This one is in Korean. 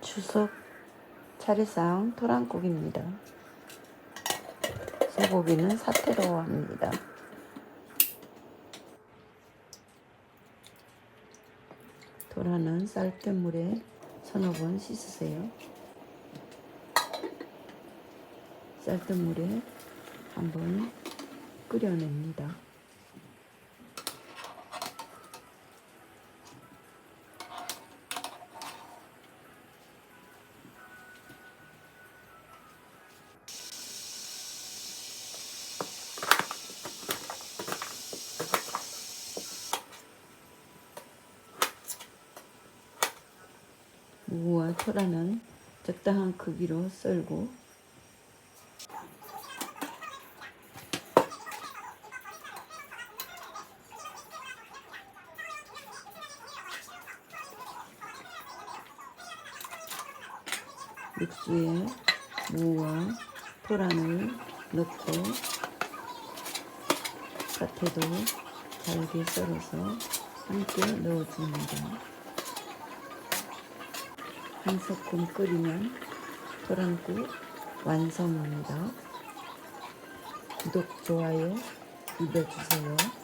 추석 차례상 토랑국입니다. 소고기는 사태로 합니다. 도라는 쌀뜨 물에 서너 번 씻으세요. 쌀뜨 물에 한번 끓여냅니다. 무와 토라는 적당한 크기로 썰고 육수에 무와 토란을 넣고 겉에도 잘게 썰어서 함께 넣어줍니다. 한 소끔 끓이면 토란국 완성입니다. 구독, 좋아요 눌러주세요.